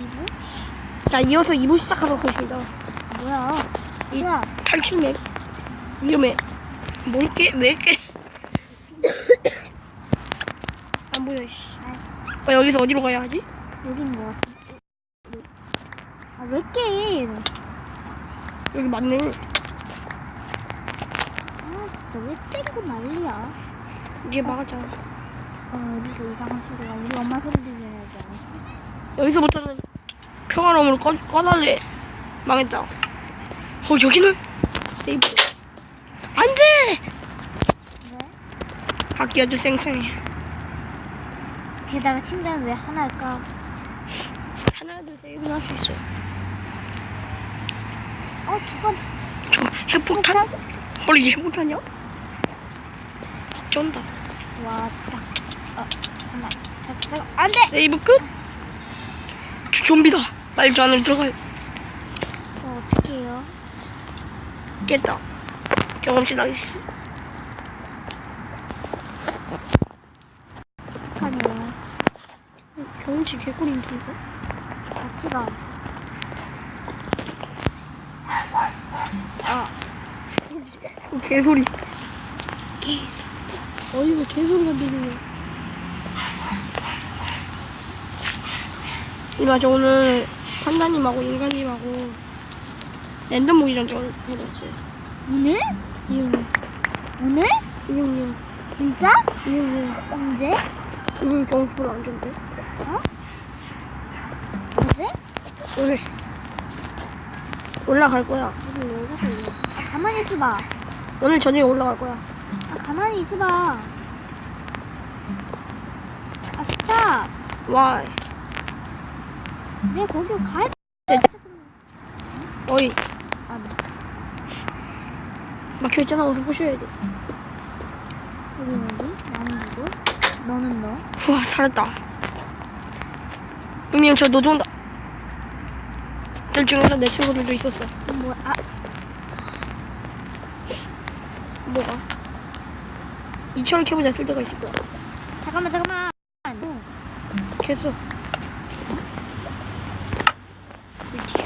2부? 자, 이어서 2부 시작하도록 하겠습니다. 뭐야? 이 야, 탈출맵. 위험해. 뭘 깨? 왜 깨? 안 보여, 씨. 어, 여기서 어디로 가야 하지? 여긴 뭐 같아? 아, 왜 깨? 여기 맞네. 아, 진짜 왜 때리고 난리야? 이제 막았자. 어, 어디서 이상한 소리가 우리 엄마 소리 들려야지 않았어? 여기서부터는 평화로움을 꺼, 꺼달래. 망했다. 어, 여기는? 세이브. 안 돼! 왜? 밖이 아주 쌩쌩해. 게다가 침대는 왜 하나일까? 하나라도 세이브는 할수 있어. 어, 저건 저 핵폭탄? 헐, 이게 핵폭탄이야? 쩐다. 와, 딱. 어, 잠깐만. 잠깐, 잠깐. 안 돼! 세이브 끝? 저 좀비다. 빨리 저 안으로 들어가요. 저 어떻게 해요? 깼다. 경험치 나이스. 어떡하냐. 경험치 개꿀인데, 이거? 같이 가. 아, 어, 개소리. 개. 어디서 개소리가 들리네. 이마 저 오늘 판다님하고 인간님하고 랜덤 모기전 좀 해봤어요. 오늘? 이형, 오늘? 이형님, 진짜? 이형님. 언제? 오늘 경험치로 안 좋은데? 어제? 오늘 올라갈 거야. 아, 가만히 있어봐. 오늘 저녁에 올라갈 거야. 아, 가만히 있어봐. 아, 스탑. 와, 내 거기 가야 돼. 어이, 아, 네. 막혀있잖아. 어서 부셔야 돼. 여기 어디? 나는 누구? 너는 너? 우와, 살았다. 분명 저 노조온다. 들 중에서 내 친구들도 있었어. 뭐, 아, 뭐가? 이철 켜보자 쓸 때가 있을 거야. 잠깐만, 잠깐만. 어, 됐어.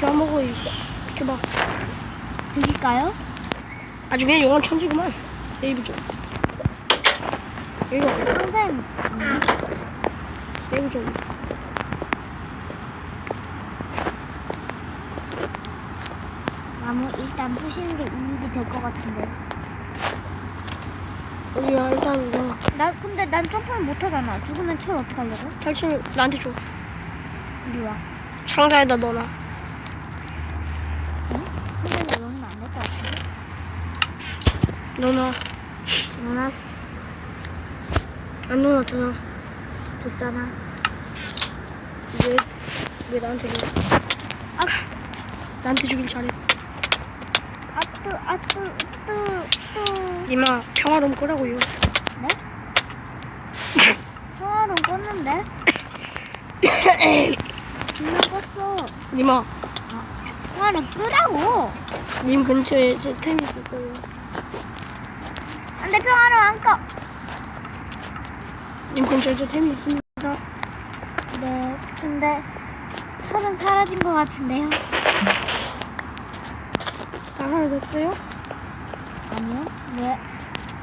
기가 먹어, 이. 비켜봐. 여기까요? 아주 그냥 영원 천지구만. 세이브 좀. 이거, 없네. 세이브 좀. 나무 일단 부시는 게 이익이 될 것 같은데. 여기야, 일단 이거. 나 근데 난 점프를 못 하잖아. 죽으면 철 어떡하려고? 탈출, 나한테 줘. 이리 와. 상자에다 넣어놔. 응? 상자에 넣으면 안 될 것 같은데. 넣어놔. 넣어놨어. 안 넣어놨잖아. 줬잖아. 왜, 왜 나한테 줘? 아, 나한테 주길 잘해. 아뜨, 뜨, 뜨. 니마, 평화로움 끄라고요. 네? 통화로 껐는데? 분명 껐어. 니마, 통화로 끄라고. 님 근처에 제 템 있을 거예요. 안 돼, 평화로 안 꺼. 님 근처에 제 템이 있습니다. 네, 근데 철은 사라진 것 같은데요? 다 사라졌어요? 아니요. 왜,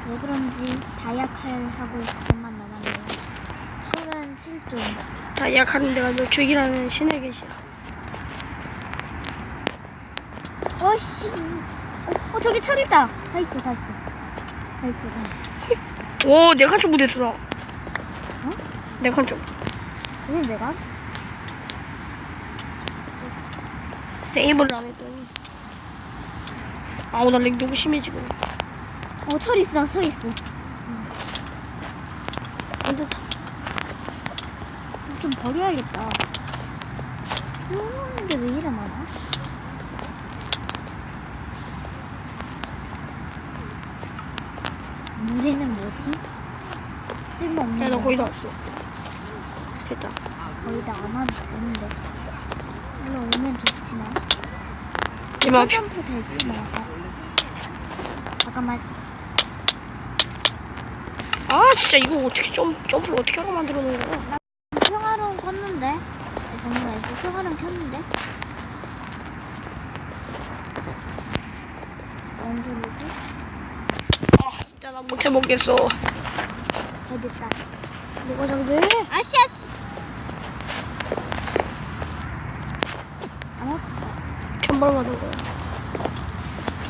왜 그런지 다이아 칼하고 그것만 남았네요. 철은 실종. 다 예약하는 데가 몇 주기라는 신의 계시야. 어씨. 어, 어, 저기 철 있다. 다 있어, 다 있어. 다 있어. 오, 네 칸쪽 못했어. 어? 네 칸쪽. 이건 내가? 세이브를 안 했더니. 아우, 나 렉 너무 심해, 지금. 어, 철 있어, 철 있어. 안 좋다. 좀 버려야겠다. 쓰는 게왜 이래 많아? 물에는 뭐지? 쓸모없는 야, 나 거. 거의 다 왔어. 됐다. 거의 다 안 와도 되는데. 올라오면 좋지만. 이마, 점프 되지 뭐. 잠깐만. 아, 진짜 이거 어떻게 점, 점프를 어떻게 하고 만들어 놓은 거야? 평화로운 껐는데. 정말 목표가는 켰는데? 뭔 소리지? 아 진짜 나 못해 먹겠어. 잘 됐다. 뭐가 잘돼? 아씨, 아씨! 어? 천벌 맞은 거야.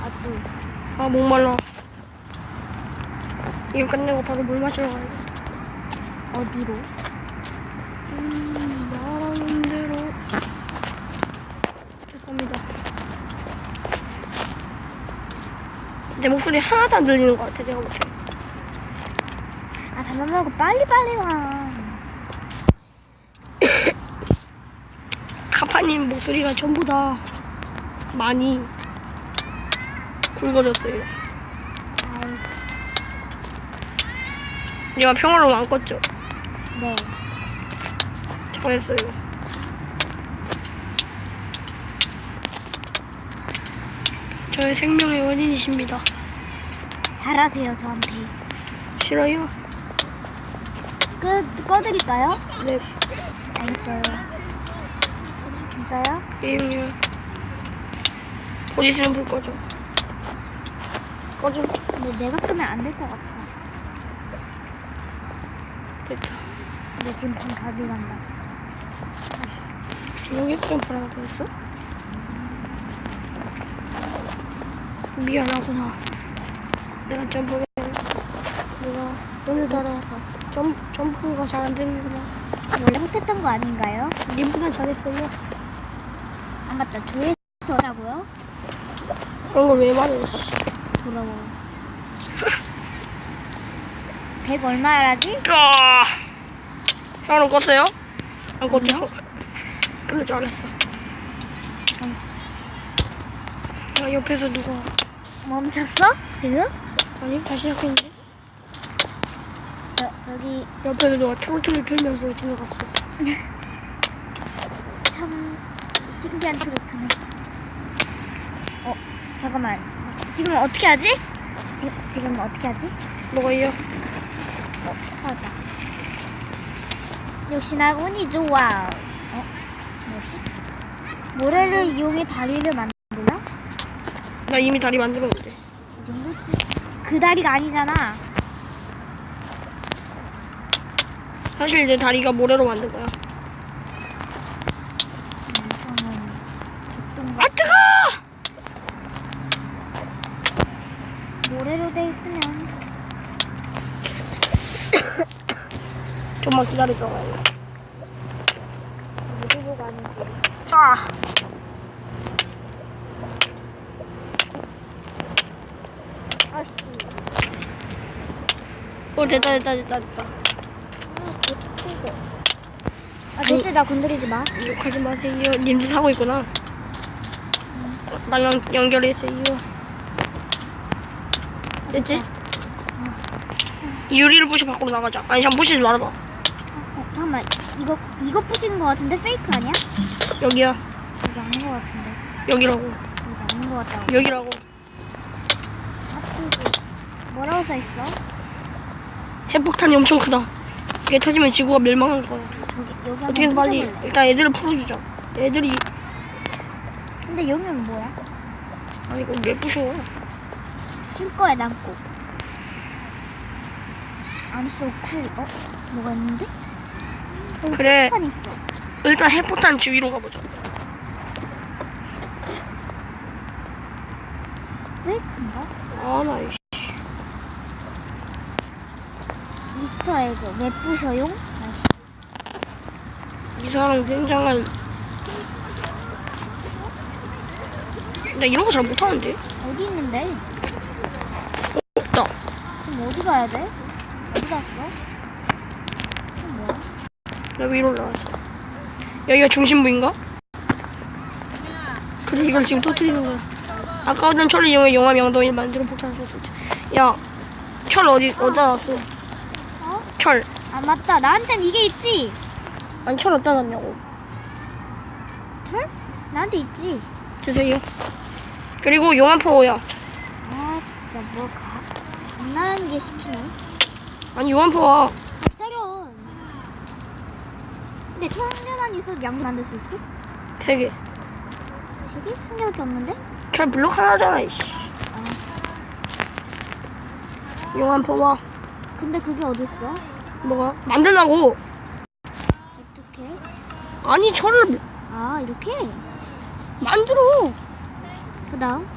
아, 또. 아 목말라. 이거 끝내고 바로 물 마시러 가야겠다. 어디로? 음, 말하는 대로. 죄송합니다. 내 목소리 하나도 안 들리는 것 같아, 내가 볼 때. 아, 잠깐 말고 빨리빨리 와. 카파님 목소리가 전부 다 많이 굵어졌어요. 내가 평화로움 안 껐죠? 네. 잘했어요. 저의 생명의 원인이십니다. 잘하세요, 저한테. 싫어요? 끄, 꺼드릴까요? 네, 알겠어요. 진짜요? 게임이요. 곧 있으면 불 꺼져. 꺼져. 근데 내가 끄면 안 될 것 같아. 됐다. 근데 지금 좀 가져간다. 여기 점프라고 했어? 미안하구나. 내가 점프를 내가 오늘따라 점, 점프가 잘 안 되는구나. 원래 못했던 거 아닌가요? 님보다 잘했어요. 안 맞다. 조회수라고요? 그런 걸 왜 말해? 부러워. 100 얼마라지? 까! 형은 껐어요? 안 껐죠? 줄 알았어. 응. 아, 옆에서 누가 멈췄어? 지금? 아니 다시 시작했는데 저, 저기 옆에서 누가 트로트를 틀면서 지나갔어. 참 신기한 트로트네. 어, 잠깐만. 지금 어떻게 하지? 지금, 지금 어떻게 하지? 뭐가요? 어, 찾았다. 역시나 운이 좋아. 어, 뭐지? 모래를 이용해 다리를 만들라? 나 이미 다리 만들었는데. 이 정도지. 그 다리가 아니잖아. 사실 내 다리가 모래로 만든 거야. 아 뜨거! 모래로 돼 있으면 좀만 기다리자. 와요. 모래로 가는 거. 아. 아씨. 어 됐다 됐다 됐다 됐다. 아, 예쁘고. 아, 절대 나 건드리지 마. 욕하지 마세요. 님도 사고 있구나. 나 연, 연결했어요. 됐지? 유리를 부시 밖으로 나가자. 아니 잠 부시지 말아봐. 어, 잠깐만. 이거 이거 부시는 거 같은데 페이크 아니야? 여기야. 이거 아닌 거 같은데. 여기라고. 이거 아닌 거 같다고. 여기라고. 아프고. 뭐라고 써 있어? 핵폭탄이 엄청 크다. 이게 터지면 지구가 멸망할 거야. 여기 여기 어떻게든 빨리? 일단 애들을 풀어주자. 애들이 근데 여기는 뭐야? 아니 이거 왜 부셔? 쉴 거야 남고. I'm so cool. 어? 뭐가 있는데? 여기 그래. 판 있어. 일단 핵폭탄 주위로 가보자. 페이크인가? 아나 이 이스터 에그 왜 부셔용? 이 사람 굉장한 나 이런 거 잘 못하는데 어디 있는데? 없다 지금 어디 가야 돼? 어디 갔어? 뭐야? 나 위로 올라왔어 여기가 중심부인가? 그래 이걸 지금 터뜨리는 거야 아까는 철을 이용해 용암 양동이를 만들어 폭탄을 야철 어디 어디다 놨어 어? 철아 맞다. 나한텐 이게 있지. 아니 철 어디다 놨냐고 철? 나한테 있지. 드세요 그리고 용암 파워야 아 진짜 뭐 가? 장난하는 게 시키네. 아니 용암 파워 때려. 근데 천 개만 있어도 양도 만들 수 있어? 세 개? 한 개밖에 없는데? 철 블록 하나잖아, 이씨. 아, 용암 봐봐. 근데 그게 어딨어? 뭐가? 만들라고. 아니, 철을 아, 이렇게? 만들어. 그 다음?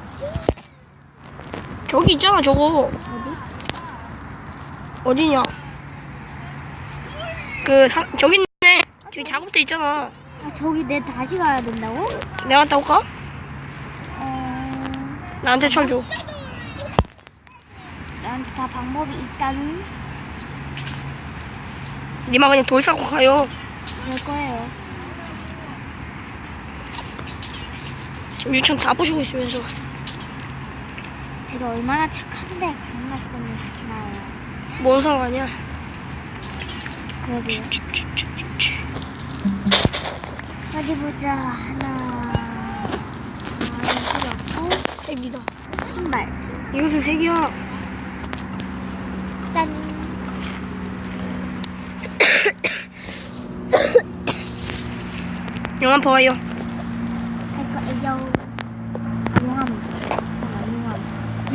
저기 있잖아, 저거. 어디? 어디냐? 그, 상, 저기 있네. 저기 작업대 있잖아. 아, 저기 내 다시 가야 된다고? 내가 갔다 올까? 어... 나한테 철 줘. 나한테 다 방법이 있다는 니마 그냥 돌 싸고 가요. 그럴 거예요. 지금 유치원 다 부시고 있으면서. 제가 얼마나 착한데 그런 말씀을 하시나요? 뭔 상관이야? 그러게요. 어디 보자. 하나. 없고. 핵이다. 신발. 이것은 핵이야. 짠. 용암 봐요. 할 거예요. 아, 용암. 잠깐만, 용암.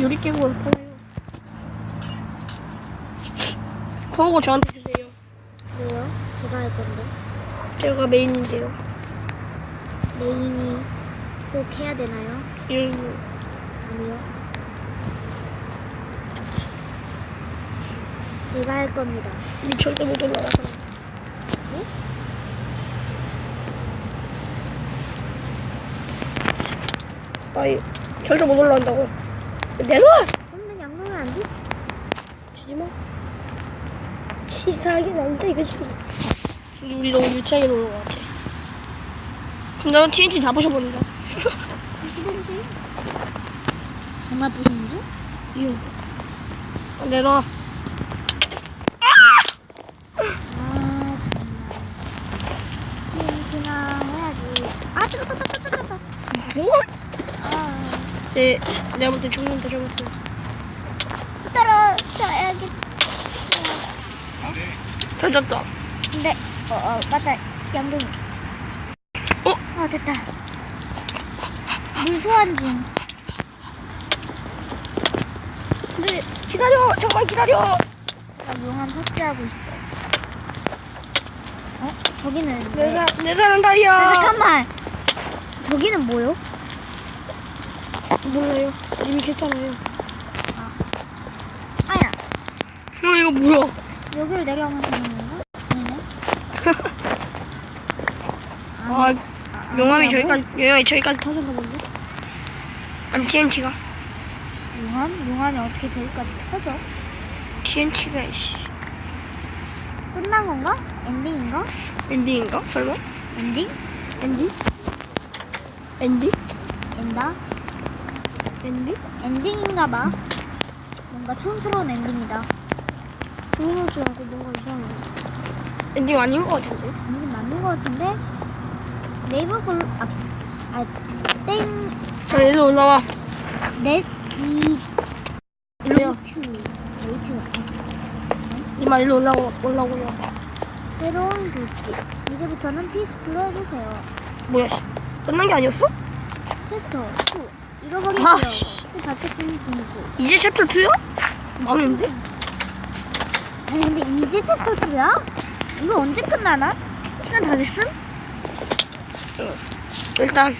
유리 깨고 봐요. 그거 저한테 주세요. 왜요? 제가 할 건데. 제가 메인인데요. 메인이 꼭 해야 되나요? 예. 아니요. 제가 할 겁니다. 니 절대 못 올라가서. 아이, 절대 못 올라간다고. 내놔! 그러면 양념이 안 돼? 주지 마. 치사하게 나온다, 이거지. 우리, 우리 너무 유치하게 노는 것 같아. 그럼 나는 TNT 다 부셔버린다. 부시든지. 정말 부시는지? 아, 내놔. 아, 정말. TNT나 해야지. 아, 뜨거, 뜨거, 뜨거, 뜨거, 뜨거. 뭐? 아, 제, 내가 볼 때 죽는다, 저것도. 떨어져야겠. 터졌다. 근데, 어, 어, 맞다. 양동이. 어? 아, 됐다. 물 소환 중. 근데, 기다려! 정말 기다려! 나 용암 삭제하고 있어. 어? 저기는. 내, 왜? 사, 내 사랑 자, 다이아! 잠깐만. 저기는 뭐요? 몰라요. 이미 했잖아요. 아야. 어, 이거 뭐야? 여기를 내려가면 되는 건가? 아니네. 아, 아니, 용암이 아니라고? 저기까지, 용암이 저기까지 터졌나 본데? 아니, TNT가. 용암? 용암이 어떻게 저기까지 터져? TNT가, 씨. 끝난 건가? 엔딩인가? 엔딩인가? 설마? 엔딩? 엔딩? 엔딩? 엔다? 엔딩? 엔딩인가 봐. 뭔가 촌스러운 엔딩이다. 그거지 않고 뭔가 이상해. 엔딩 아닌 것 같은데? 엔딩 맞는 것 같은데? 네이버 글, 아, 아, 땡, 자, 일로 올라와. 넷, 이, 일로. 이마 일로 올라오, 올라오고. 새로운 조치. 이제부터는 피스풀로 해주세요. 뭐야, 씨. 끝난 게 아니었어? 챕터 2. 아. 씨. 이제 챕터 2야? 망했는데? 아니 근데 이제 챕터 2야? 이거 언제 끝나나? 시간 다 됐음? 일단.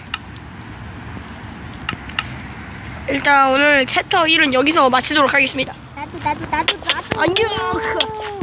일단 오늘 챕터 1은 여기서 마치도록 하겠습니다. 나도 나도 나도 나도 안녕.